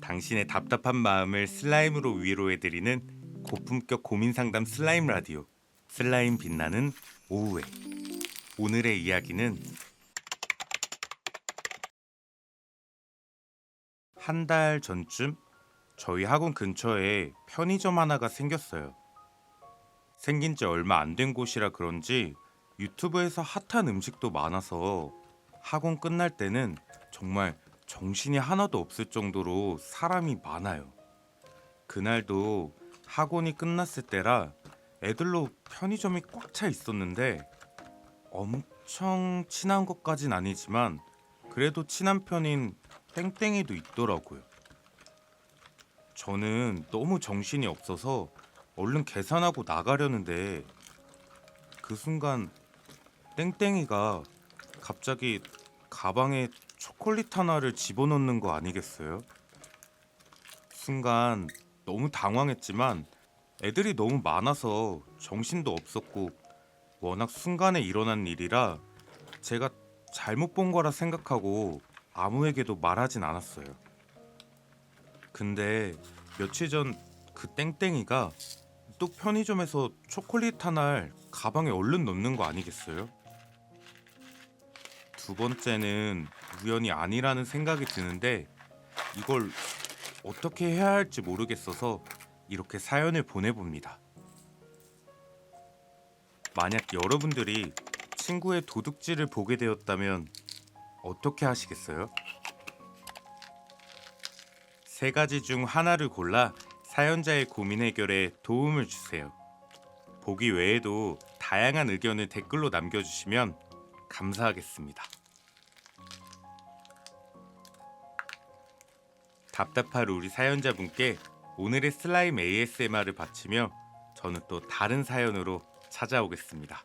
당신의 답답한 마음을 슬라임으로 위로해드리는 고품격 고민 상담 슬라임 라디오 슬라임 빛나는 오후에 오늘의 이야기는 한 달 전쯤 저희 학원 근처에 편의점 하나가 생겼어요. 생긴 지 얼마 안 된 곳이라 그런지 유튜브에서 핫한 음식도 많아서 학원 끝날 때는 정말 정신이 하나도 없을 정도로 사람이 많아요. 그날도 학원이 끝났을 때라 애들로 편의점이 꽉 차 있었는데 엄청 친한 것까진 아니지만 그래도 친한 편인 땡땡이도 있더라고요. 저는 너무 정신이 없어서 얼른 계산하고 나가려는데 그 순간 땡땡이가 갑자기 가방에 초콜릿 하나를 집어넣는 거 아니겠어요? 순간 너무 당황했지만 애들이 너무 많아서 정신도 없었고 워낙 순간에 일어난 일이라 제가 잘못 본 거라 생각하고 아무에게도 말하진 않았어요. 근데 며칠 전 그 땡땡이가 또 편의점에서 초콜릿 하나를 가방에 얼른 넣는 거 아니겠어요? 두 번째는 우연이 아니라는 생각이 드는데 이걸 어떻게 해야 할지 모르겠어서 이렇게 사연을 보내봅니다. 만약 여러분들이 친구의 도둑질을 보게 되었다면 어떻게 하시겠어요? 세 가지 중 하나를 골라 사연자의 고민 해결에 도움을 주세요. 보기 외에도 다양한 의견을 댓글로 남겨주시면 감사하겠습니다. 답답할 우리 사연자분께 오늘의 슬라임 ASMR을 바치며 저는 또 다른 사연으로 찾아오겠습니다.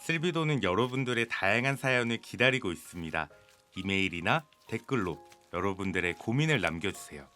슬비도는 여러분들의 다양한 사연을 기다리고 있습니다. 이메일이나 댓글로 여러분들의 고민을 남겨주세요.